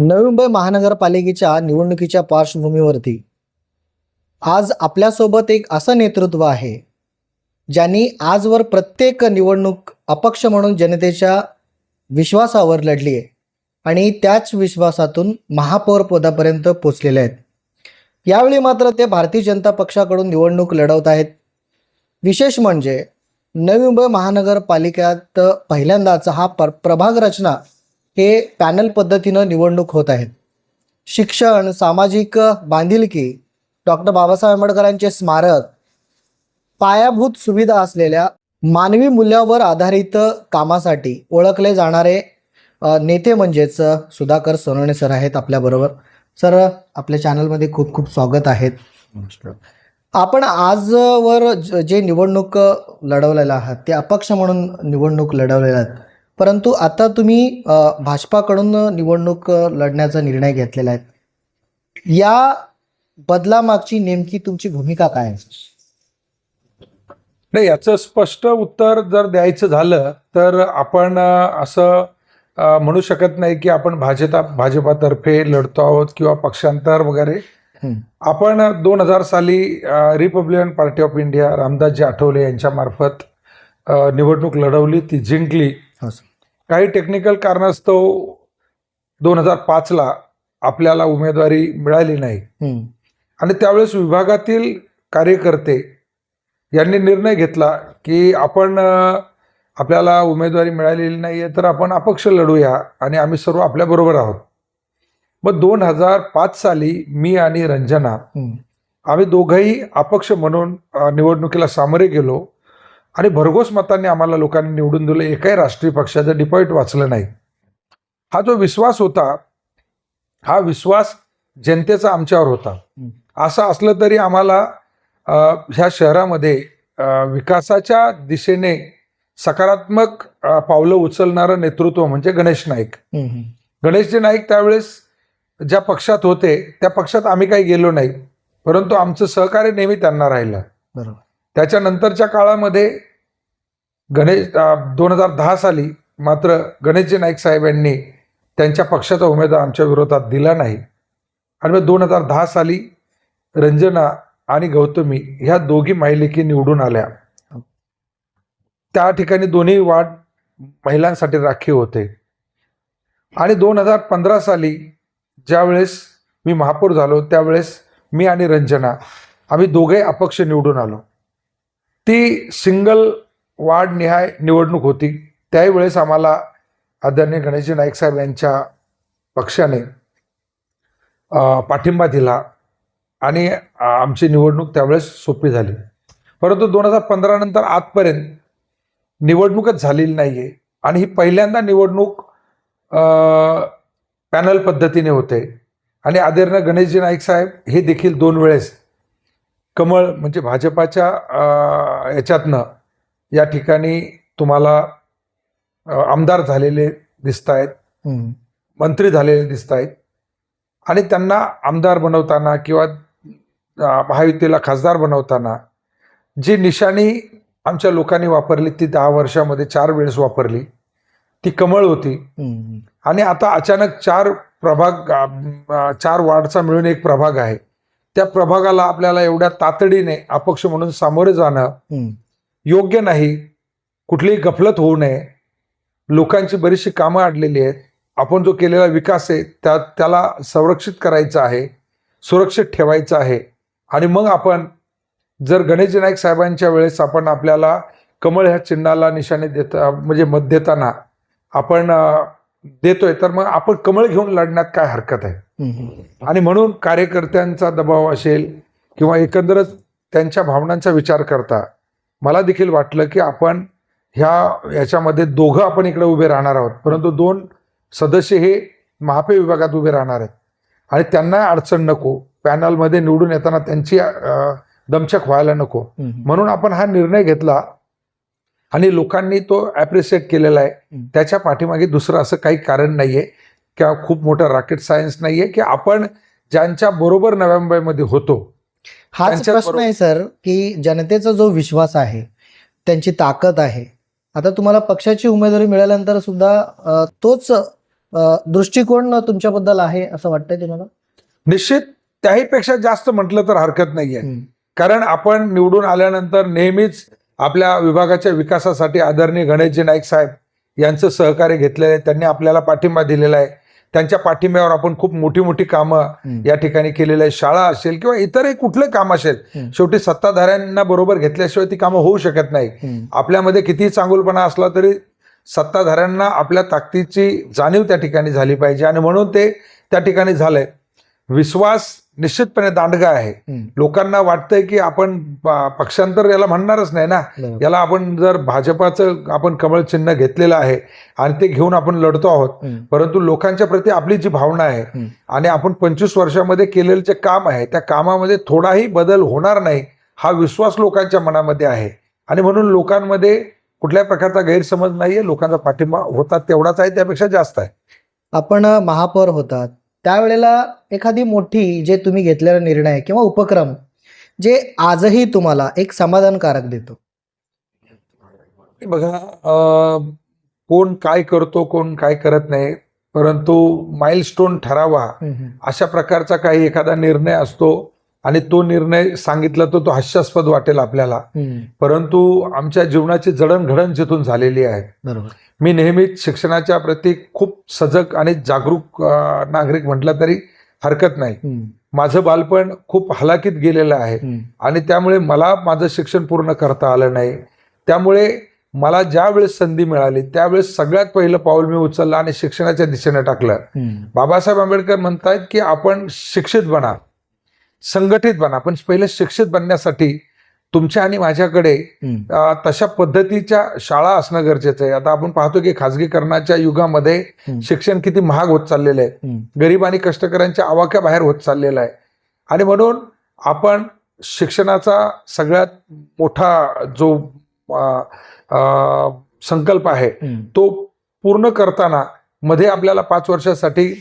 नवी मुंबई महानगरपालिकेच्या निवडणुकीच्या पार्श्वभूमीवरती. आज आपल्यासोबत एक असं नेतृत्व आहे ज्यांनी आजवर प्रत्येक निवडणूक अपक्ष म्हणून जनतेच्या विश्वासावर लढली आहे आणि त्याच विश्वासातून महापौर पदापर्यंत पोचलेले आहेत. यावेळी मात्र ते भारतीय जनता पक्षाकडून निवडणूक लढवत आहेत. विशेष म्हणजे नवी मुंबई महानगरपालिकेत पहिल्यांदाच हा पर प्रभाग रचना हे पॅनल पद्धतीनं निवडणूक होत आहेत. शिक्षण सामाजिक बांधिलकी डॉक्टर बाबासाहेब आंबेडकरांचे स्मारक पायाभूत सुविधा असलेल्या मानवी मूल्यावर आधारित कामासाठी ओळखले जाणारे नेते म्हणजेच सुधाकर सोनवणे सर आहेत आपल्याबरोबर. सर आपल्या चॅनलमध्ये खूप खूप स्वागत आहेत आपण आजवर ज- जे निवडणूक लढवलेला आहात ते अपक्ष म्हणून निवडणूक लढवलेल्या आहेत. परंतु आता तुम्ही भाजपाकडून निवडणूक लढण्याचा निर्णय घेतलेला आहे या बदलामागची नेमकी तुमची भूमिका काय आहे नाही याचं स्पष्ट उत्तर जर द्यायचं झालं तर आपण असं म्हणू शकत नाही की आपण भाजपा भाजपातर्फे लढतो आहोत किंवा पक्षांतर वगैरे. आपण दोन हजार साली Republican party of India Ramdasji Athawale यांच्या मार्फत निवडणूक लढवली ती जिंकली हो. काही टेक्निकल कारणास्तव दोन हजार पाचला आपल्याला उमेदवारी मिळाली नाही. आणि त्यावेळेस विभागातील कार्यकर्ते यांनी निर्णय घेतला की आपण आपल्याला उमेदवारी मिळालेली नाही आहे तर आपण अपक्ष लढूया आणि आम्ही सर्व आपल्याबरोबर आहोत मग दोन हजार पाच साली मी आणि रंजना. आम्ही दोघंही अपक्ष म्हणून निवडणुकीला सामोरे गेलो आणि भरघोस मतांनी आम्हाला लोकांनी निवडून दिलं. एकाही राष्ट्रीय पक्षाचं डिपॉझिट वाचलं नाही. हा जो विश्वास होता हा विश्वास जनतेचा आमच्यावर होता. असं असलं तरी आम्हाला ह्या शहरामध्ये विकासाच्या दिशेने सकारात्मक पावलं उचलणारं नेतृत्व म्हणजे गणेश नाईक. गणेशजी नाईक त्यावेळेस ज्या पक्षात होते त्या पक्षात आम्ही काही गेलो नाही. परंतु आमचं सहकार्य नेहमी त्यांना राहिलं. बरोबर. त्याच्यानंतरच्या काळामध्ये गणेश दोन हजार दहा साली मात्र गणेशजी नाईक साहेब यांनी त्यांच्या पक्षाचा उमेदवार आमच्या विरोधात दिला नाही. आणि मग दोन हजार दहा साली रंजना आणि गौतमी ह्या दोघी महिलेकी निवडून आल्या. त्या ठिकाणी दोन्ही वाट महिलांसाठी राखीव होते. आणि दोन हजार पंधरा साली ज्यावेळेस मी महापौर झालो त्यावेळेस मी आणि रंजना आम्ही दोघे अपक्ष निवडून आलो. ती सिंगल वार्डनिहाय निवडणूक होती. त्याही वेळेस आम्हाला आदरणीय गणेशजी नाईक साहेब यांच्या पक्षाने पाठिंबा दिला आणि आमची निवडणूक त्यावेळेस सोपी झाली. परंतु दोन हजार पंधरा नंतर आजपर्यंत निवडणूकच झालेली नाही आहे आणि ही पहिल्यांदा निवडणूक पॅनल पद्धतीने होते. आणि आदरणीय गणेशजी नाईक साहेब हे देखील दोन वेळेस कमळ म्हणजे भाजपाच्या याच्यातनं या ठिकाणी तुम्हाला आमदार झालेले दिसत आहेत. मंत्री झालेले दिसत आहेत आणि त्यांना आमदार बनवताना किंवा महायुतीला खासदार बनवताना जी निशाणी आमच्या लोकांनी वापरली ती दहा वर्षामध्ये चार वेळेस वापरली ती कमळ होती. आणि आता अचानक चार प्रभाग चार वार्डचा मिळून एक प्रभाग आहे त्या प्रभागाला आपल्याला एवढ्या तातडीने अपक्ष म्हणून सामोरे जाणं. योग्य नाही कुठलीही गफलत होऊ नये लोकांची बरीचशी कामं अडलेली आहेत आपण जो केलेला विकास आहे त्या त्याला संरक्षित करायचा आहे सुरक्षित ठेवायचं आहे आणि मग आपण जर गणेश नाईक साहेबांच्या वेळेस आपण आपल्याला कमळ ह्या चिन्हाला निशाणे देता म्हणजे मत देताना आपण देतोय तर मग आपण कमळ घेऊन लढण्यात काय हरकत आहे. आणि म्हणून कार्यकर्त्यांचा दबाव असेल किंवा एकंदरच त्यांच्या भावनांचा विचार करता मला देखील वाटलं की आपण ह्या याच्यामध्ये दोघं आपण इकडे उभे राहणार आहोत. परंतु दोन सदस्य हे महापे विभागात उभे राहणार आहेत. आणि त्यांना अडचण नको. पॅनलमध्ये निवडून येताना त्यांची दमछक व्हायला नको. म्हणून आपण हा निर्णय घेतला आणि लोकांनी तो ॲप्रिशिएट केलेला आहे. त्याच्या पाठीमागे दुसरं असं काही कारण नाहीये. किंवा खूप मोठं रॉकेट सायन्स नाहीये की आपण ज्यांच्या बरोबर नव्या मुंबईमध्ये होतो. हाच प्रश्न आहे सर की जनतेचा जो विश्वास आहे त्यांची ताकद आहे. आता तुम्हाला पक्षाची उमेदवारी मिळाल्यानंतर सुद्धा तोच दृष्टिकोन तुमच्याबद्दल आहे असं वाटतंय तुम्हाला? निश्चित. त्याहीपेक्षा जास्त म्हटलं तर हरकत नाहीये. कारण आपण निवडून आल्यानंतर नेहमीच आपल्या विभागाच्या विकासासाठी आदरणीय गणेशजी नाईक साहेब यांचं सहकार्य घेतलेलं आहे. त्यांनी आपल्याला पाठिंबा दिलेला आहे. त्यांच्या पाठिंब्यावर आपण खूप मोठी मोठी कामं. या ठिकाणी केलेलं आहे शाळा असेल किंवा इतरही कुठलं काम असेल. शेवटी सत्ताधाऱ्यांना बरोबर घेतल्याशिवाय ती कामं होऊ शकत नाही. आपल्यामध्ये कितीही चांगुलपणा असला तरी सत्ताधाऱ्यांना आपल्या ताकदीची जाणीव त्या ठिकाणी झाली पाहिजे आणि म्हणून ते त्या ठिकाणी झालंय विश्वास निश्चितपणे दांडगा आहे. लोकांना वाटतंय की आपण पक्षांतर याला म्हणणारच नाही ना. याला आपण जर भाजपाचं आपण कमळ चिन्ह घेतलेलं आहे आणि ते घेऊन आपण लढतो आहोत. परंतु लोकांच्या प्रती आपली जी भावना आहे. आणि आपण पंचवीस वर्षामध्ये केलेलं जे काम आहे त्या कामामध्ये थोडाही बदल होणार नाही हा विश्वास लोकांच्या मनामध्ये आहे आणि म्हणून लोकांमध्ये कुठल्याही प्रकारचा गैरसमज नाहीये लोकांचा पाठिंबा होता तेवढाच आहे त्यापेक्षा जास्त आहे आपण महापौर होतात त्यावेळेला एखादी मोठी जे तुम्ही घेतलेला निर्णय किंवा उपक्रम जे आजही तुम्हाला एक समाधानकारक देतो. बघा कोण काय करतो कोण काय करत नाही परंतु माइलस्टोन ठरावा अशा प्रकारचा काही एखादा निर्णय असतो आणि तो निर्णय सांगितला तर तो हास्यास्पद वाटेल आपल्याला. परंतु आमच्या जीवनाची जडणघडण जिथून झालेली आहे. बरोबर. मी नेहमीच शिक्षणाच्या प्रती खूप सजग आणि जागरूक नागरिक म्हटलं तरी हरकत नाही. माझं बालपण खूप हलाकीत गेलेलं आहे. आणि त्यामुळे मला माझं शिक्षण पूर्ण करता आलं नाही त्यामुळे मला ज्या वेळेस संधी मिळाली त्यावेळेस सगळ्यात पहिलं पाऊल मी उचललं आणि शिक्षणाच्या दिशेने टाकलं. बाबासाहेब आंबेडकर म्हणतायत की आपण शिक्षित बना संघटित बना पण पहिले शिक्षित बनण्यासाठी तुमच्या आणि माझ्याकडे तशा पद्धतीच्या शाळा असणं गरजेचं आहे. आता आपण पाहतो की खाजगीकरणाच्या युगामध्ये. शिक्षण किती महाग होत चाललेलं आहे. गरीब आणि कष्टकऱ्यांच्या आवाक्या बाहेर होत चाललेला आहे. आणि म्हणून आपण शिक्षणाचा सगळ्यात मोठा जो संकल्प आहे. तो पूर्ण करताना मध्ये आपल्याला पाच वर्षासाठी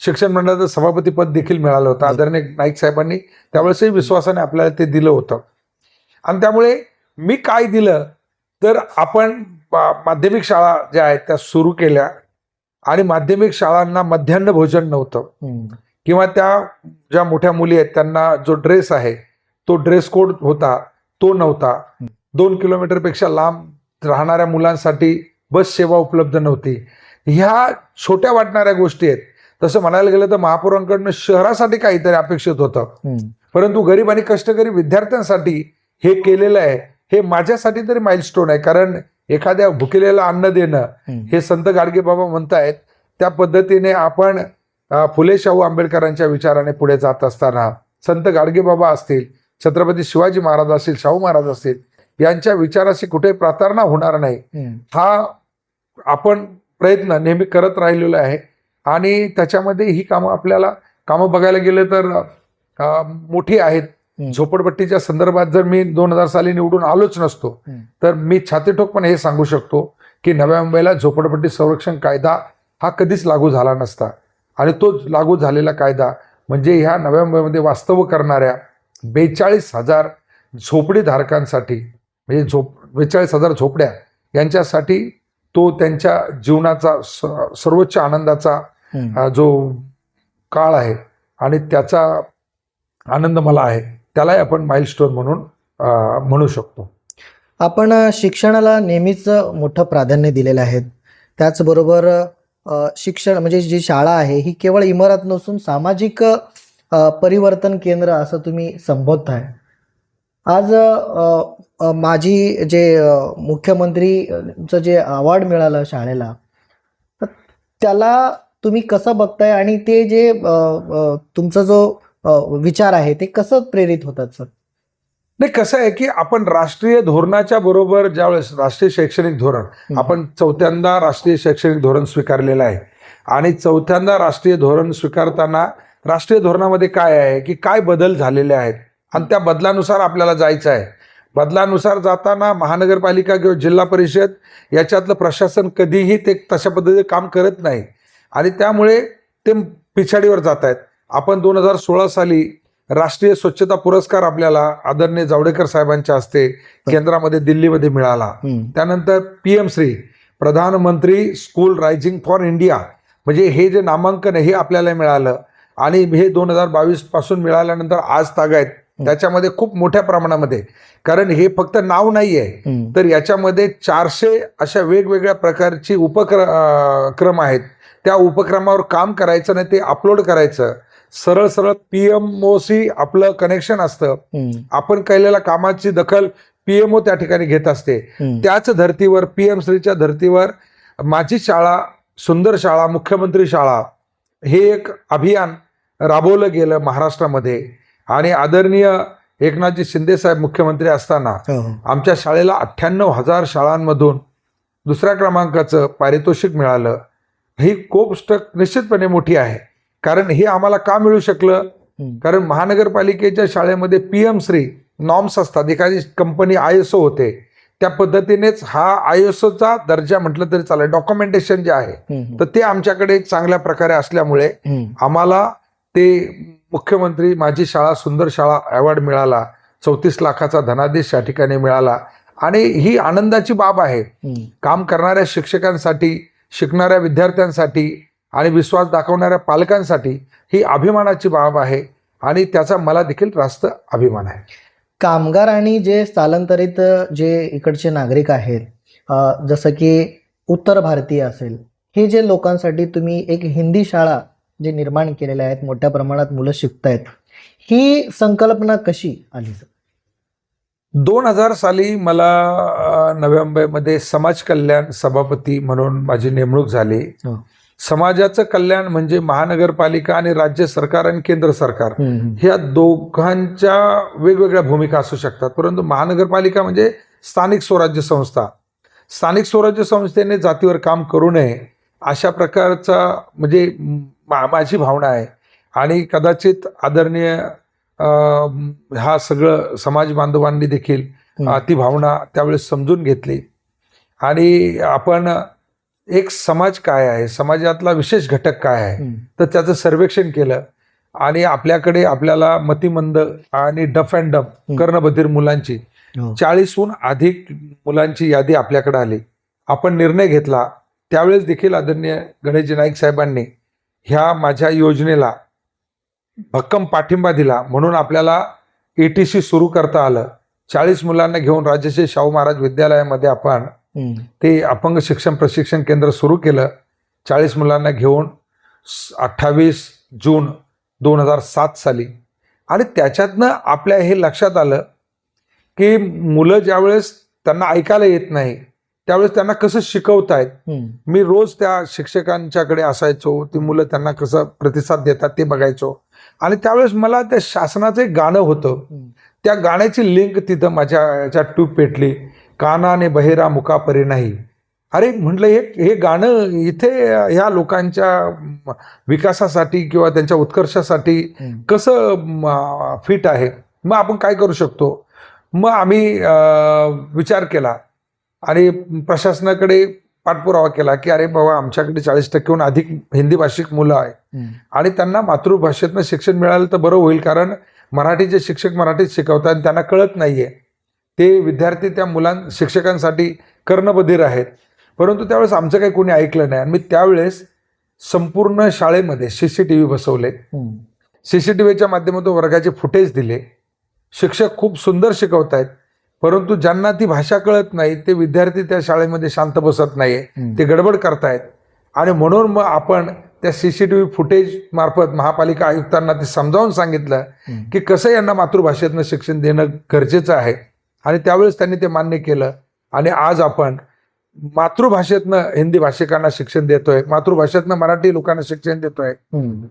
शिक्षण मंडळाचं सभापती पद देखील मिळालं होतं. आदरणीय नाईक साहेबांनी त्यावेळेसही विश्वासाने आपल्याला ते दिलं होतं. आणि त्यामुळे मी काय दिलं तर आपण माध्यमिक शाळा ज्या आहेत त्या सुरू केल्या आणि माध्यमिक शाळांना मध्यान्ह भोजन नव्हतं. किंवा त्या ज्या मोठ्या मुली आहेत त्यांना जो ड्रेस आहे तो ड्रेस कोड होता तो नव्हता. दोन किलोमीटरपेक्षा लांब राहणाऱ्या मुलांसाठी बस सेवा उपलब्ध नव्हती. ह्या छोट्या वाटणाऱ्या गोष्टी आहेत. तसं म्हणायला गेलं तर महापौरांकडनं शहरासाठी काहीतरी अपेक्षित होतं. परंतु गरीब आणि कष्टकरी विद्यार्थ्यांसाठी हे केलेलं आहे हे माझ्यासाठी तरी माइलस्टोन आहे कारण एखाद्या भुकेलेला अन्न देणं. हे संत गाडगे बाबा म्हणतायत त्या पद्धतीने आपण फुले शाहू आंबेडकरांच्या विचाराने पुढे जात असताना संत गाडगे बाबा असतील छत्रपती शिवाजी महाराज असतील शाहू महाराज असतील यांच्या विचाराशी कुठे प्रार्थना होणार नाही. हा आपण प्रयत्न नेहमी करत राहिलेलो आहे आणि त्याच्यामध्ये ही कामं आपल्याला कामं बघायला गेलं तर मोठी आहेत. झोपडपट्टीच्या संदर्भात जर मी दोन हजार साली निवडून आलोच नसतो. तर मी छातीठोकपणे हे सांगू शकतो की नव्या मुंबईला झोपडपट्टी संरक्षण कायदा हा कधीच लागू झाला नसता. आणि तो लागू झालेला कायदा म्हणजे ह्या नव्या मुंबईमध्ये वास्तव करणाऱ्या बेचाळीस हजार झोपडीधारकांसाठी म्हणजे झोप बेचाळीस हजार झोपड्या यांच्यासाठी तो त्यांच्या जीवनाचा सर्वोच्च आनंदाचा जो काळ आहे आणि त्याचा आनंद मला आहे. त्यालाही आपण माइलस्टोन म्हणून म्हणू शकतो. आपण शिक्षणाला नेहमीच मोठं प्राधान्य दिलेलं आहे. त्याचबरोबर शिक्षण म्हणजे जी शाळा आहे ही केवळ इमारत नसून सामाजिक परिवर्तन केंद्र असं तुम्ही संबोधताय. आज माझी जे मुख्यमंत्रीचं जे अवॉर्ड मिळालं शाळेला तर त्याला तुम्ही कसं बघताय? आणि ते जे तुमचा जो विचार आहे ते कसं प्रेरित होतात सर? नाही कसं आहे की आपण राष्ट्रीय धोरणाच्या बरोबर ज्यावेळेस राष्ट्रीय शैक्षणिक धोरण आपण चौथ्यांदा राष्ट्रीय शैक्षणिक धोरण स्वीकारलेलं आहे आणि चौथ्यांदा राष्ट्रीय धोरण स्वीकारताना राष्ट्रीय धोरणामध्ये काय आहे की काय बदल झालेले आहेत आणि त्या बदलानुसार आपल्याला जायचं आहे. बदलानुसार जाताना महानगरपालिका किंवा जिल्हा परिषद याच्यातलं प्रशासन कधीही ते तशा पद्धतीने काम करत नाही आणि त्यामुळे ते पिछाडीवर जात आहेत. आपण दोन हजार सोळा साली राष्ट्रीय स्वच्छता पुरस्कार आपल्याला आदरणीय जावडेकर साहेबांच्या हस्ते केंद्रामध्ये दिल्लीमध्ये मिळाला. त्यानंतर पी एम श्री प्रधानमंत्री स्कूल रायझिंग फॉर इंडिया म्हणजे हे जे नामांकन हे आपल्याला मिळालं. आणि हे दोन हजार बावीसपासून मिळाल्यानंतर आज तागायत त्याच्यामध्ये खूप मोठ्या प्रमाणामध्ये. कारण हे फक्त नाव नाही आहे. तर याच्यामध्ये चारशे अशा वेगवेगळ्या प्रकारची उपक्र क्रम आहेत. त्या उपक्रमावर काम करायचं नाही ते अपलोड करायचं. सरळ सरळ पी एम ओ सी आपलं कनेक्शन असतं. आपण केलेल्या कामाची दखल पीएमओ त्या ठिकाणी घेत असते. त्याच धर्तीवर पीएम श्रीच्या धर्तीवर माझी शाळा सुंदर शाळा मुख्यमंत्री शाळा हे एक अभियान राबवलं गेलं महाराष्ट्रामध्ये आणि आदरणीय एकनाथजी शिंदे साहेब मुख्यमंत्री असताना हो, हो. आमच्या शाळेला अठ्ठ्याण्णव हजार शाळांमधून दुसऱ्या क्रमांकाचं पारितोषिक मिळालं ही गोष्ट निश्चितपणे मोठी आहे कारण हे आम्हाला का मिळू शकलं. कारण महानगरपालिकेच्या शाळेमध्ये पी एम श्री नॉर्म्स असतात एखादी कंपनी आय एस ओ होते त्या पद्धतीनेच हा आय एस ओचा दर्जा म्हटलं तरी चालेल डॉक्युमेंटेशन जे आहे. तर ते आमच्याकडे चांगल्या प्रकारे असल्यामुळे. आम्हाला ते मुख्यमंत्री माझी शाळा सुंदर शाळा अवॉर्ड मिळाला चौतीस लाखाचा धनादेश या ठिकाणी मिळाला आणि ही आनंदाची बाब आहे. काम करणाऱ्या शिक्षकांसाठी शिकणाऱ्या विद्यार्थ्यांसाठी आणि विश्वास दाखवणाऱ्या पालकांसाठी ही अभिमानाची बाब आहे आणि त्याचा मला देखील रास्त अभिमान आहे. कामगार आणि जे स्थलांतरित जे इकडचे नागरिक आहेत जसं की उत्तर भारतीय असेल हे जे लोकांसाठी तुम्ही एक हिंदी शाळा जे निर्माण केलेल्या आहेत मोठ्या प्रमाणात मुलं शिकतायत ही संकल्पना कशी आली? दोन हजार साली मला अ, नवी मुंबईमध्ये समाज कल्याण सभापती म्हणून माझी नेमणूक झाली. हो. समाजाचं कल्याण म्हणजे महानगरपालिका आणि राज्य सरकार आणि केंद्र सरकार. ह्या दोघांच्या वेगवेगळ्या भूमिका असू शकतात. परंतु महानगरपालिका म्हणजे स्थानिक स्वराज्य संस्था. स्थानिक स्वराज्य संस्थेने जातीवर काम करू नये अशा प्रकारचा म्हणजे माझी भावना आहे. आणि कदाचित आदरणीय हा सगळं समाज बांधवांनी देखील ती भावना त्यावेळेस समजून घेतली. आणि आपण एक समाज काय आहे समाजातला विशेष घटक काय आहे. तर त्याचं सर्वेक्षण केलं आणि आपल्याकडे आपल्याला मतिमंद आणि डफ अँड डफ कर्णबधीर मुलांची हो. चाळीसहून अधिक मुलांची यादी आपल्याकडे आली आपण निर्णय घेतला त्यावेळेस देखील आदरणीय गणेशजी नाईक साहेबांनी ह्या माझ्या योजनेला भक्कम पाठिंबा दिला म्हणून आपल्याला ए टी सी सुरू करता आलं चाळीस मुलांना घेऊन राजश्री शाहू महाराज विद्यालयामध्ये आपण. ते अपंग शिक्षण प्रशिक्षण केंद्र सुरू केलं. चाळीस मुलांना घेऊन अठ्ठावीस जून दोन हजार सात साली. आणि त्याच्यातनं आपल्या हे लक्षात आलं की मुलं ज्यावेळेस त्यांना ऐकायला येत नाही त्यावेळेस त्यांना कसं शिकवतायत. मी रोज त्या शिक्षकांच्याकडे असायचो ती मुलं त्यांना कसं प्रतिसाद देतात ते बघायचो. आणि त्यावेळेस मला त्या शासनाचं एक गाणं होतं. त्या गाण्याची लिंक तिथं माझ्या याच्यात ट्यूब पेटली. कानाने बहिरा मुकापरी नाही. अरे म्हटलं हे हे गाणं इथे ह्या लोकांच्या विकासासाठी किंवा त्यांच्या उत्कर्षासाठी. कसं फिट आहे? मग आपण काय करू शकतो? मग आम्ही विचार केला आणि प्रशासनाकडे पाठपुरावा केला की अरे बाबा आमच्याकडे चाळीस टक्केहून अधिक हिंदी भाषिक मुलं आहे. आणि त्यांना मातृभाषेतनं शिक्षण मिळालं तर बरं होईल कारण मराठीचे शिक्षक मराठीत शिकवतात आणि त्यांना कळत नाहीये. ते विद्यार्थी त्या मुलां शिक्षकांसाठी कर्णबधीर आहेत. परंतु त्यावेळेस आमचं काही कोणी ऐकलं नाही. आणि मी त्यावेळेस संपूर्ण शाळेमध्ये सी सी टी व्ही बसवले. सी सी टी व्हीच्या माध्यमातून वर्गाचे फुटेज दिले. शिक्षक खूप सुंदर शिकवत आहेत. परंतु ज्यांना ती भाषा कळत नाही ते विद्यार्थी त्या शाळेमध्ये शांत बसत नाहीये. हम्म. ते गडबड करतायत. आणि म्हणून मग आपण त्या सीसीटीव्ही फुटेज मार्फत महापालिका आयुक्तांना ते समजावून सांगितलं. की कसं यांना मातृभाषेतनं शिक्षण देणं गरजेचं आहे. आणि त्यावेळेस त्यांनी ते मान्य केलं. आणि आज आपण मातृभाषेतनं हिंदी भाषिकांना शिक्षण देतोय मातृभाषेतनं मराठी लोकांना शिक्षण देतोय.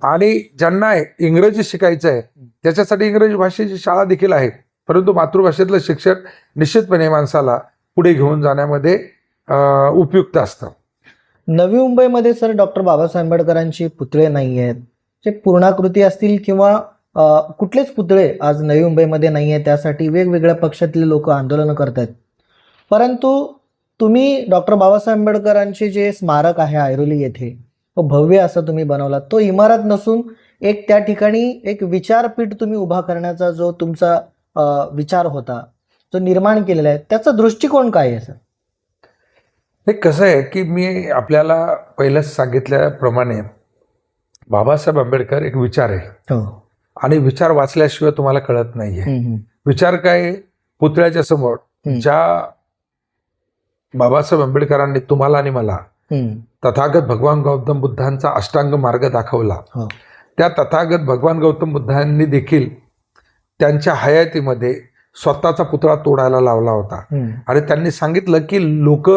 आणि ज्यांना इंग्रजी शिकायचं आहे त्याच्यासाठी इंग्रजी भाषेची शाळा देखील आहे. परंतु मातृभाषेतलं शिक्षण निश्चितपणे माणसाला पुढे घेऊन जाण्यामध्ये उपयुक्त असतं. नवी मुंबईमध्ये सर डॉक्टर बाबासाहेब आंबेडकरांची पुतळे नाही आहेत जे पूर्णाकृती असतील किंवा कुठलेच पुतळे आज नवी मुंबईमध्ये नाही आहेत त्यासाठी वेगवेगळ्या पक्षातले लोक आंदोलनं करत आहेत परंतु तुम्ही डॉक्टर बाबासाहेब आंबेडकरांचे जे स्मारक आहे ऐरोली येथे तो भव्य असं तुम्ही बनवला तो इमारत नसून एक त्या ठिकाणी एक विचारपीठ तुम्ही उभा करण्याचा जो तुमचा विचार होता जो निर्माण केलेला आहे त्याचा दृष्टिकोन काय आहे सर? हे कसं आहे की मी आपल्याला पहिलंच सांगितल्याप्रमाणे बाबासाहेब आंबेडकर एक विचार आहे. हो. आणि विचार वाचल्याशिवाय तुम्हाला कळत नाहीये. विचार काय? पुतळ्याच्या समोर. ज्या बाबासाहेब आंबेडकरांनी तुम्हाला आणि मला तथागत भगवान गौतम बुद्धांचा अष्टांग मार्ग दाखवला हो. त्या तथागत भगवान गौतम बुद्धांनी देखील त्यांच्या हयातीमध्ये स्वतःचा पुतळा तोडायला लावला होता. आणि त्यांनी सांगितलं की लोक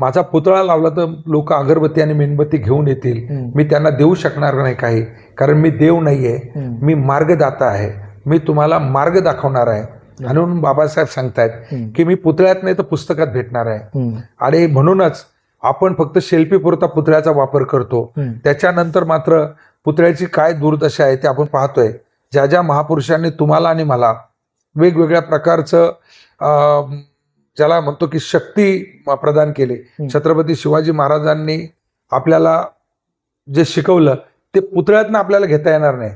माझा पुतळा लावला तर लोक अगरबत्ती आणि मेणबत्ती घेऊन येतील. मी त्यांना देऊ शकणार नाही काही. कारण मी देव नाहीये. हम्म, मी मार्गदाता आहे. मी तुम्हाला मार्ग दाखवणार आहे. आणि म्हणून बाबासाहेब सांगतायत की मी पुतळ्यात नाही तर पुस्तकात भेटणार आहे. आणि म्हणूनच आपण फक्त शिल्पीपुरता पुतळ्याचा वापर करतो. त्याच्यानंतर मात्र पुतळ्याची काय दुर्दशा आहे ते आपण पाहतोय. ज्या ज्या महापुरुषांनी तुम्हाला आणि मला वेगवेगळ्या प्रकारचं ज्याला म्हणतो की शक्ती प्रदान केली. छत्रपती शिवाजी महाराजांनी आपल्याला जे शिकवलं ते पुतळ्यातनं आपल्याला घेता येणार नाही.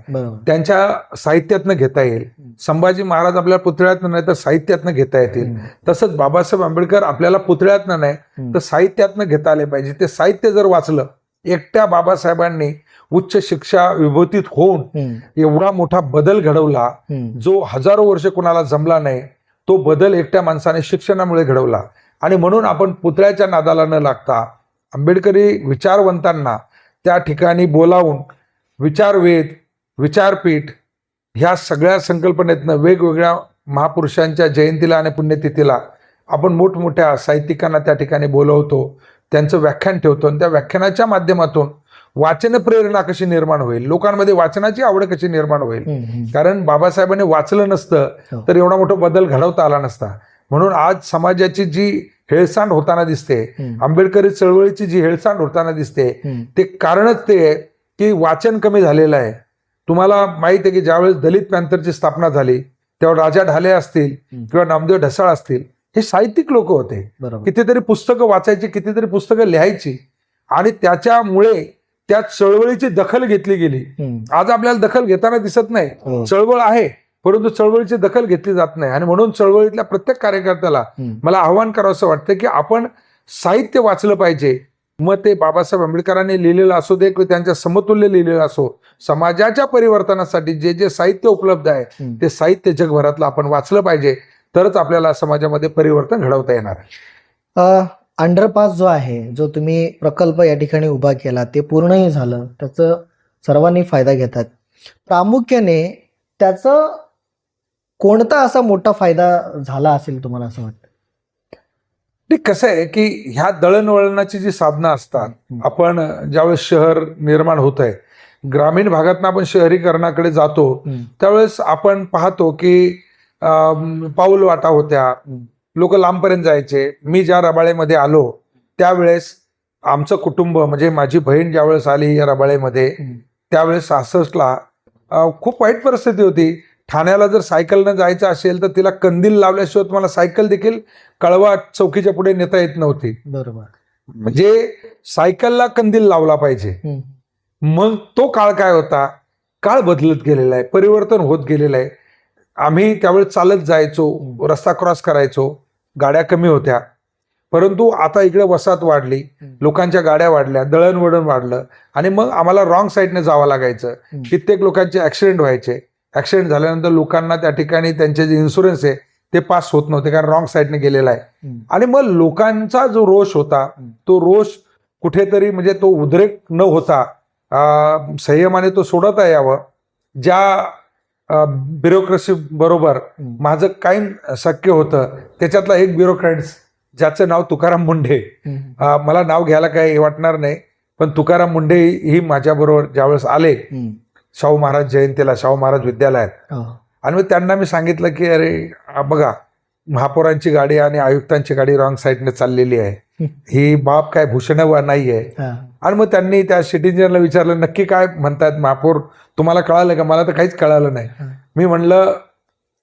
त्यांच्या साहित्यातनं घेता येईल. संभाजी महाराज आपल्याला पुतळ्यातनं नाही तर साहित्यातनं घेता येतील. तसंच बाबासाहेब आंबेडकर आपल्याला पुतळ्यातनं नाही तर साहित्यातनं घेता आले पाहिजे. ते साहित्य जर वाचलं एकट्या बाबासाहेबांनी उच्च शिक्षा विभूतीत होऊन एवढा मोठा बदल घडवला जो हजारो वर्ष कोणाला जमला नाही तो बदल एकट्या माणसाने शिक्षणामुळे घडवला. आणि म्हणून आपण पुतळ्याच्या नादाला न लागता आंबेडकरी विचारवंतांना त्या ठिकाणी बोलावून विचारवेध विचारपीठ ह्या सगळ्या संकल्पनेतनं वेगवेगळ्या महापुरुषांच्या जयंतीला आणि पुण्यतिथीला आपण मोठमोठ्या साहित्यिकांना त्या ठिकाणी बोलवतो त्यांचं व्याख्यान ठेवतो आणि त्या व्याख्यानाच्या माध्यमातून वाचन प्रेरणा कशी निर्माण होईल? लोकांमध्ये वाचनाची आवड कशी निर्माण होईल? कारण बाबासाहेबांनी वाचलं नसतं हो. तर एवढा मोठा बदल घडवता आला नसता. म्हणून आज समाजाची जी हेळसांड होताना दिसते आंबेडकरी चळवळीची जी हेळसांड होताना दिसते ते कारणच ते आहे की वाचन कमी झालेलं आहे. तुम्हाला माहीत आहे की ज्यावेळेस दलित पॅन्थरची स्थापना झाली तेव्हा राजा ढाले असतील. किंवा नामदेव ढसाळ असतील हे साहित्यिक लोक होते. कितीतरी पुस्तकं वाचायची कितीतरी पुस्तकं लिहायची आणि त्याच्यामुळे त्या चळवळीची दखल घेतली गेली. आज आपल्याला दखल घेताना दिसत नाही. हो, चळवळ आहे परंतु चळवळीची दखल घेतली जात नाही. आणि म्हणून चळवळीतल्या प्रत्येक कार्यकर्त्याला मला आव्हान करावंसं वाटतं की आपण साहित्य वाचलं पाहिजे. मग ते बाबासाहेब आंबेडकरांनी लिहिलेलं असो दे किंवा त्यांच्या समतुल्य लिहिलेलं असो समाजाच्या परिवर्तनासाठी जे जे साहित्य उपलब्ध आहे. ते साहित्य जगभरातलं आपण वाचलं पाहिजे. तरच आपल्याला समाजामध्ये परिवर्तन घडवता येणार आहे. अंडरपास जो आहे जो तुम्ही प्रकल्प या ठिकाणी उभा केला ते पूर्णही झालं त्याचं सर्वांनी फायदा घेतात. प्रामुख्याने त्याचं कोणता असा मोठा फायदा झाला असेल तुम्हाला असं वाटतं? ते कसं आहे की ह्या दळणवळणाची जी साधनं असतात. आपण ज्यावेळेस शहर निर्माण होत आहे ग्रामीण भागातनं आपण शहरीकरणाकडे जातो त्यावेळेस आपण पाहतो की पाऊल वाटा होत्या लोक लांबपर्यंत जायचे. मी ज्या रबाळेमध्ये आलो त्यावेळेस आमचं कुटुंब म्हणजे माझी बहीण ज्यावेळेस आली या रबाळेमध्ये त्यावेळेस सहासष्टला अ, खूप वाईट परिस्थिती होती. ठाण्याला जर सायकलनं जायचं असेल तर तिला कंदील लावल्याशिवाय तुम्हाला सायकल देखील कळवा चौकीच्या पुढे नेता येत नव्हती. बरोबर. म्हणजे सायकलला कंदील लावला पाहिजे. मग तो काळ काय होता? काळ बदलत गेलेला आहे परिवर्तन होत गेलेलं आहे. आम्ही त्यावेळेस चालत जायचो. रस्ता क्रॉस करायचो. गाड्या कमी होत्या. परंतु आता इकडे वसाहत वाढली. लोकांच्या गाड्या वाढल्या दळणवळण वाढलं आणि मग आम्हाला रॉंग साईडने जावं लागायचं. कित्येक लोकांचे ऍक्सिडेंट व्हायचे. ऍक्सिडेंट झाल्यानंतर लोकांना त्या ठिकाणी त्यांचे जे इन्शुरन्स आहे ते पास होत नव्हते कारण रॉंग साईडने गेलेला आहे. आणि मग लोकांचा जो रोष होता. तो रोष कुठेतरी म्हणजे तो उद्रेक न होता संयमाने तो सोडवता यावं. ज्या ब्युरोक्रेसी बरोबर माझं काही शक्य होतं. त्याच्यातला एक ब्युरोक्रॅट्स ज्याचं नाव तुकाराम मुंढे. मला नाव घ्यायला काही वाटणार नाही पण तुकाराम मुंढे ही माझ्याबरोबर ज्यावेळेस आले शाहू महाराज जयंतीला शाहू महाराज विद्यालयात. आणि मग त्यांना मी सांगितलं की अरे बघा महापौरांची गाडी आणि आयुक्तांची गाडी रॉंग साईडने चाललेली आहे. ही बाब काय भूषण नाही आहे आणि मग त्यांनी त्या सिटीजनला विचारलं नक्की काय म्हणतात महापौर? तुम्हाला कळालं का? मला तर काहीच कळालं नाही. मी म्हणलं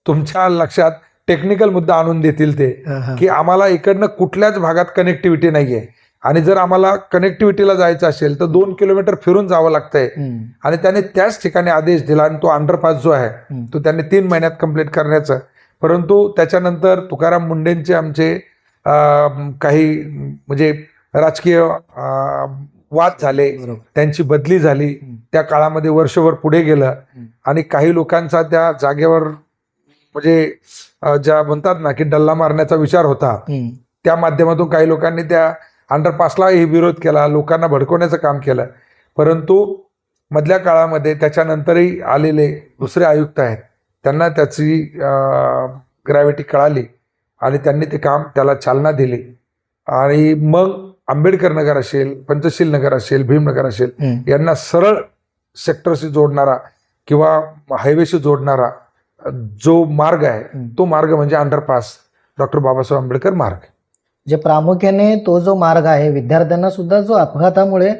तुमच्या लक्षात टेक्निकल मुद्दा आणून देतील ते. की आम्हाला इकडनं कुठल्याच भागात कनेक्टिव्हिटी नाहीये. आणि जर आम्हाला कनेक्टिव्हिटीला जायचं असेल तर दोन किलोमीटर फिरून जावं लागतंय. आणि त्याने त्याच ठिकाणी आदेश दिला आणि तो अंडरपास जो आहे तो त्यांनी तीन महिन्यात कंप्लीट करण्याचं. परंतु त्याच्यानंतर तुकाराम मुंडेंचे आमचे काही म्हणजे राजकीय वाद झाले त्यांची बदली झाली. त्या काळामध्ये वर्षभर पुढे गेलं. आणि काही लोकांचा त्या जागेवर म्हणजे ज्या म्हणतात ना की डल्ला मारण्याचा विचार होता. त्या माध्यमातून काही लोकांनी त्या अंडरपासलाही विरोध केला लोकांना भडकवण्याचं काम केलं परंतु मधल्या काळामध्ये त्याच्यानंतरही आलेले दुसरे आयुक्त आहेत त्यांना त्याची ग्रॅव्हिटी कळाली आणि त्यांनी ते काम त्याला चालना दिली आणि मग आंबेडकर नगर असेल पंचशील नगर असेल भीमनगर असेल. यांना सरळ सेक्टरशी जोडणारा किंवा हायवेशी जोडणारा जो मार्ग आहे. तो मार्ग म्हणजे अंडरपास डॉक्टर बाबासाहेब आंबेडकर मार्ग जे प्रामुख्याने तो जो मार्ग आहे विद्यार्थ्यांना सुद्धा जो अपघातामुळे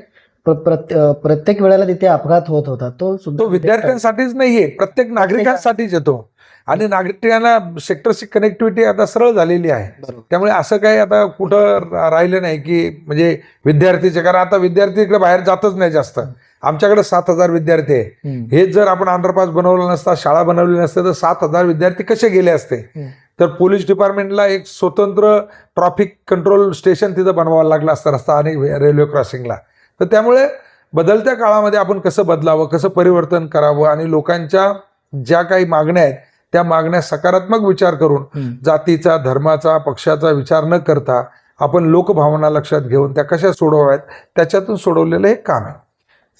प्र- प्रत्ये- प्रत्येक वेळेला तिथे अपघात होत होता तो सुद्धा तो विद्यार्थ्यांसाठीच नाहीये प्रत्येक नागरिकांसाठीच येतो आणि नागरिकांना सेक्टरची कनेक्टिव्हिटी आता सरळ झालेली आहे. त्यामुळे असं काही आता कुठं राहिलं नाही की म्हणजे विद्यार्थीचे कारण आता विद्यार्थी इकडे बाहेर जातच नाही जास्त. आमच्याकडे सात हजार विद्यार्थी आहे. हेच जर आपण अंडरपास बनवलं नसता शाळा बनवली नसते तर सात हजार विद्यार्थी कसे गेले असते. तर पोलीस डिपार्टमेंटला एक स्वतंत्र ट्रॉफिक कंट्रोल स्टेशन तिथं बनवावं लागलं असतं रस्ता आणि रेल्वे क्रॉसिंगला तर त्यामुळे बदलत्या काळामध्ये आपण कसं बदलावं कसं परिवर्तन करावं आणि लोकांच्या ज्या काही मागण्या आहेत त्या मागण्या सकारात्मक विचार करून. जातीचा धर्माचा पक्षाचा विचार न करता आपण लोकभावना लक्षात घेऊन त्या कशा सोडवाव्यात त्याच्यातून सोडवलेलं हे काम आहे.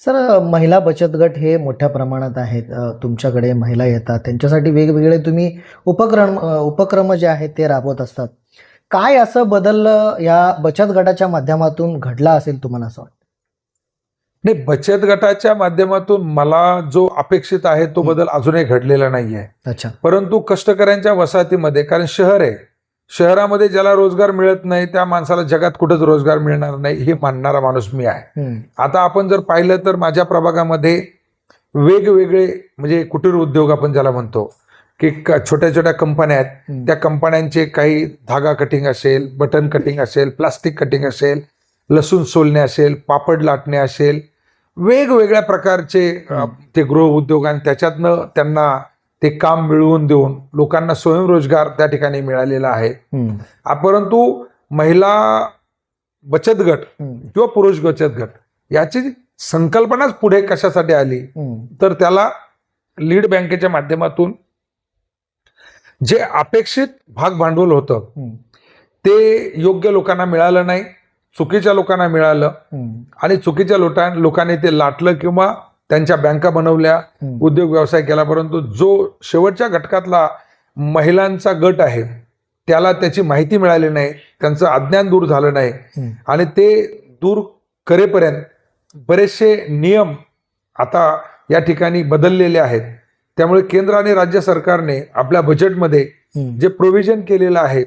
सर महिला बचत गट हे मोठ्या प्रमाणात आहेत. तुमच्याकडे महिला येतात. त्यांच्यासाठी वेगवेगळे तुम्ही उपक्रम उपक्रम जे आहेत ते राबवत असतात. काय असं बदल या बचत गटाच्या माध्यमातून घडला असेल तुम्हाला असं वाटतं? नाही बचत गटाच्या माध्यमातून मला जो अपेक्षित आहे तो बदल अजूनही घडलेला नाहीये. अच्छा. परंतु कष्टकऱ्यांच्या वसाहतीमध्ये कारण शहर आहे. शहरामध्ये ज्याला रोजगार मिळत नाही त्या माणसाला जगात कुठंच रोजगार मिळणार नाही हे मानणारा माणूस मी आहे. आता आपण जर पाहिलं तर माझ्या प्रभागामध्ये वेगवेगळे म्हणजे कुटीर उद्योग आपण ज्याला म्हणतो की छोट्या छोट्या कंपन्या आहेत. त्या कंपन्यांचे काही धागा कटिंग असेल बटन कटिंग असेल प्लास्टिक कटिंग असेल लसूण सोलणे असेल पापड लाटणे असेल वेगवेगळ्या प्रकारचे ते गृह उद्योग आणि त्याच्यातनं त्यांना ते काम मिळवून देऊन लोकांना स्वयंरोजगार त्या ठिकाणी मिळालेला आहे परंतु महिला बचत गट. किंवा पुरुष बचत गट याची संकल्पनाच पुढे कशासाठी आली. तर त्याला लीड बँकेच्या माध्यमातून जे अपेक्षित भाग भांडवल होतं. ते योग्य लोकांना मिळालं नाही चुकीच्या लोकांना मिळालं. आणि चुकीच्या लोटां लोकांनी ते लाटलं किंवा त्यांच्या बँका बनवल्या. उद्योग व्यवसाय केला परंतु जो शेवटच्या घटकातला महिलांचा गट आहे त्याला त्याची माहिती मिळाली नाही त्यांचं अज्ञान दूर झालं नाही. आणि ते दूर करेपर्यंत बरेचसे नियम आता या ठिकाणी बदललेले आहेत त्यामुळे केंद्र आणि राज्य सरकारने आपल्या बजेटमध्ये. जे प्रोव्हिजन केलेलं आहे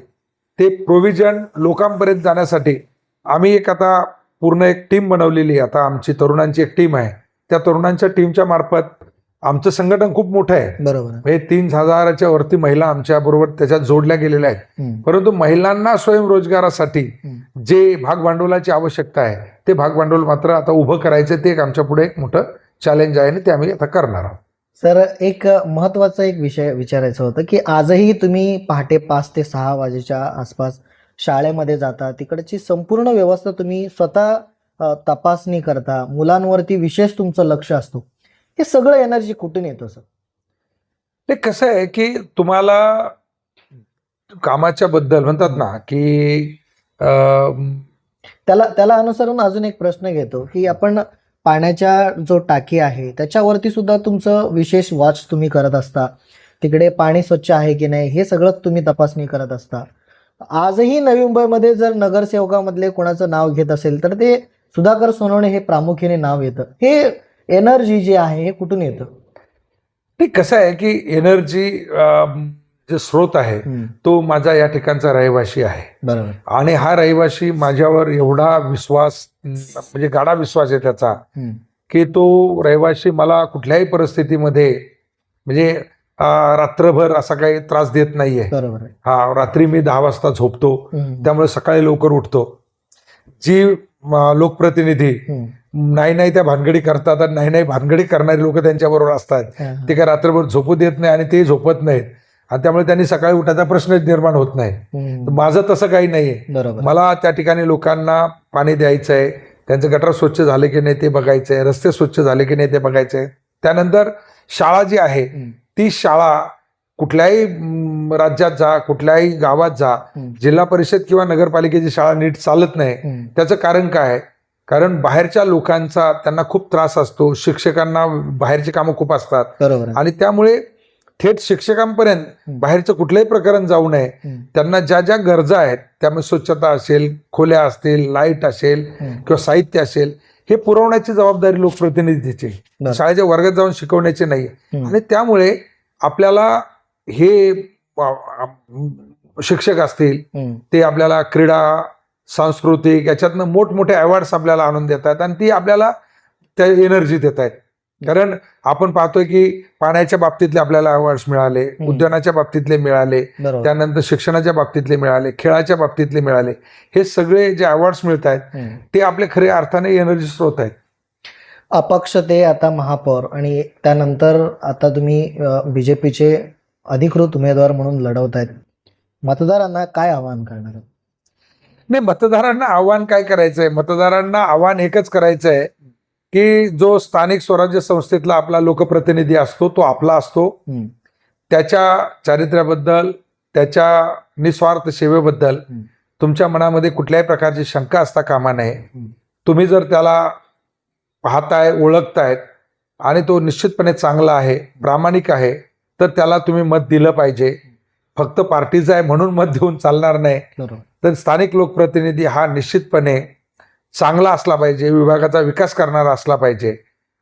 ते प्रोव्हिजन लोकांपर्यंत जाण्यासाठी आम्ही एक आता पूर्ण एक टीम बनवलेली आहे आता आमची तरुणांची एक टीम आहे त्या तरुणांच्या टीमच्या मार्फत आमचं संघटन खूप मोठं आहे बरोबर. म्हणजे तीन हजाराच्या वरती महिला आमच्या बरोबर त्याच्यात जोडल्या गेलेल्या आहेत. परंतु महिलांना स्वयंरोजगारासाठी. जे भागभांडवलाची आवश्यकता आहे ते भागभांडवल मात्र आता उभं करायचं ते एक आमच्या पुढे एक मोठं चॅलेंज आहे आणि ते आम्ही आता करणार आहोत सर एक महत्त्वाचा एक विषय विचारायचं होतं की आजही तुम्ही पहाटे पाच ते सहा वाजेच्या आसपास शाळेमध्ये जाता तिकडची संपूर्ण व्यवस्था तुम्ही स्वतः तपासणी करता मुलांवरती विशेष तुमचं लक्ष असतो. हे सगळं एनर्जी कुठून येतं सर ते कसं आहे की तुम्हाला कामाच्या बद्दल म्हणतात ना की त्याला त्याला अनुसरून अजून एक प्रश्न घेतो की आपण पाण्याच्या जो टाकी आहे त्याच्यावरती सुद्धा तुमचं विशेष वॉच तुम्ही करत असता. तिकडे पाणी स्वच्छ आहे की नाही हे सगळं तुम्ही तपासणी करत असता. आजही नवी मुंबईमध्ये जर नगरसेवकामधले कोणाचं नाव घेत असेल तर ते सुधाकर सोनवणे हे प्रामुख्याने नाव येतं. हे एनर्जी जे आहे हे कुठून येतं? ते कसं आहे की एनर्जी जे स्रोत आहे तो माझा या ठिकाणचा रहिवासी आहे. बरोबर. आणि हा रहिवासी माझ्यावर एवढा विश्वास म्हणजे गाढा विश्वास आहे त्याचा. की तो रहिवासी मला कुठल्याही परिस्थितीमध्ये म्हणजे रात्रभर असा काही त्रास देत नाहीये. बरोबर आहे. हा रात्री मी दहा वाजता झोपतो. हम्म. त्यामुळे सकाळी लवकर उठतो. जी लोकप्रतिनिधी हम्म. नाही नाही त्या भानगडी करतात आणि नाही नाही भानगडी करणारी लोक त्यांच्याबरोबर असतात. हा, हा. ते काय रात्रभर झोपू देत नाही आणि ते झोपत नाहीत. आणि त्यामुळे त्यांनी सकाळी उठायचा प्रश्नच निर्माण होत नाही. हम्म. माझं तसं काही नाहीये. बरोबर. मला त्या ठिकाणी लोकांना पाणी द्यायचं आहे त्यांचे गटर स्वच्छ झाले की नाही ते बघायचं आहे रस्ते स्वच्छ झाले की नाही ते बघायचं आहे त्यानंतर शाळा जी आहे हम्म. ती शाळा कुठल्याही राज्यात जा कुठल्याही गावात जा. जिल्हा परिषद किंवा नगरपालिकेची शाळा नीट चालत नाही. त्याचं कारण काय आहे? कारण बाहेरच्या लोकांचा त्यांना खूप त्रास असतो शिक्षकांना बाहेरची कामं खूप असतात. आणि त्यामुळे थेट शिक्षकांपर्यंत. बाहेरचं कुठलंही प्रकरण जाऊ नये. त्यांना ज्या ज्या गरजा आहेत त्यामुळे स्वच्छता असेल खोल्या असतील लाइट असेल. किंवा साहित्य असेल हे पुरवण्याची जबाबदारी लोकप्रतिनिधीची. शाळेच्या वर्गात जाऊन शिकवण्याची नाही. आणि त्यामुळे आपल्याला हे शिक्षक असतील. ते आपल्याला क्रीडा सांस्कृतिक याच्यातनं मोठमोठे अवॉर्ड्स आपल्याला आणून देत आहेत आणि ती आपल्याला त्या एनर्जी देत आहेत कारण आपण पाहतोय की पाण्याच्या बाबतीतले आपल्याला अवॉर्ड्स मिळाले. उद्यानाच्या बाबतीतले मिळाले त्यानंतर शिक्षणाच्या बाबतीतले मिळाले खेळाच्या बाबतीतले मिळाले हे सगळे जे अवॉर्ड्स मिळत आहेत. ते आपले खरे अर्थाने एनर्जी स्रोत आहेत अपक्ष ते आता महापौर आणि त्यानंतर आता तुम्ही बीजेपीचे अधिकृत उमेदवार म्हणून लढवत आहेत मतदारांना काय आवाहन करणार? नाही मतदारांना आव्हान काय करायचंय मतदारांना आव्हान एकच करायचं आहे की जो स्थानिक स्वराज्य संस्थेतला आपला लोकप्रतिनिधी असतो तो आपला असतो. त्याच्या चारित्र्याबद्दल त्याच्या निस्वार्थ सेवेबद्दल. तुमच्या मनामध्ये कुठल्याही प्रकारची शंका असता कामा नये. तुम्ही जर त्याला पाहताय ओळखतायत आणि तो निश्चितपणे चांगला आहे प्रामाणिक आहे तर त्याला तुम्ही मत दिलं पाहिजे फक्त पार्टीचा आहे म्हणून मत देऊन चालणार नाही तर स्थानिक लोकप्रतिनिधी हा निश्चितपणे चांगला असला पाहिजे विभागाचा विकास करणारा असला पाहिजे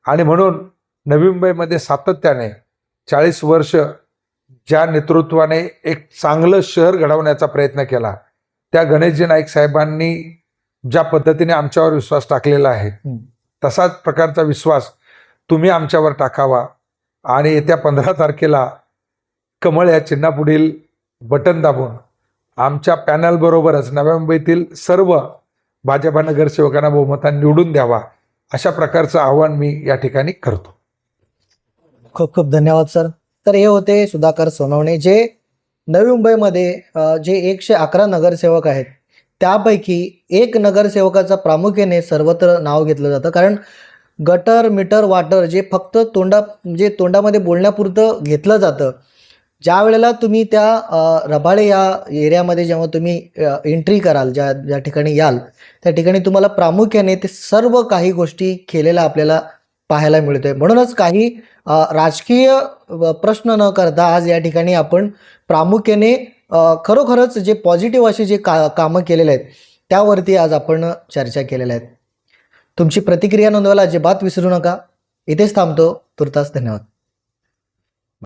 आणि म्हणून नवी मुंबईमध्ये सातत्याने चाळीस वर्ष ज्या नेतृत्वाने एक चांगलं शहर घडवण्याचा प्रयत्न केला त्या गणेशजी नाईक साहेबांनी ज्या पद्धतीने आमच्यावर विश्वास टाकलेला आहे. तसाच प्रकारचा विश्वास तुम्ही आमच्यावर टाकावा आणि येत्या पंधरा तारखेला कमळ या चिन्हापुढील बटन दाबून आमच्या पॅनल बरोबरच नव्या मुंबईतील सर्व भाजपा नगरसेवकांना बहुमतान निवडून द्यावा अशा प्रकारचं आव्हान मी या ठिकाणी करतो. खूप खूप धन्यवाद सर. तर हे होते सुधाकर सोनवणे जे नवी मुंबईमध्ये जे एकशे अकरा नगरसेवक आहेत त्यापैकी एक नगरसेवकाचं प्रामुख्याने सर्वत्र नाव घेतलं जातं. कारण गटर मीटर वाटर जे फक्त तोंडा म्हणजे तोंडामध्ये बोलण्यापुरतं घेतलं जातं ज्या वेळेला तुम्ही त्या रबाळे या एरियामध्ये जेव्हा तुम्ही एंट्री कराल ज्या ज्या ठिकाणी याल त्या ठिकाणी तुम्हाला प्रामुख्याने ते सर्व काही गोष्टी केलेल्या आपल्याला पाहायला मिळतोय. म्हणूनच काही राजकीय प्रश्न न करता आज या ठिकाणी आपण प्रामुख्याने खरोखरच जे पॉझिटिव्ह असे जे का कामं केलेले आहेत त्यावरती आज आपण चर्चा केलेल्या आहेत. तुमची प्रतिक्रिया नोंदवायला अजिबात विसरू नका. इथेच थांबतो. तुर्तास धन्यवाद.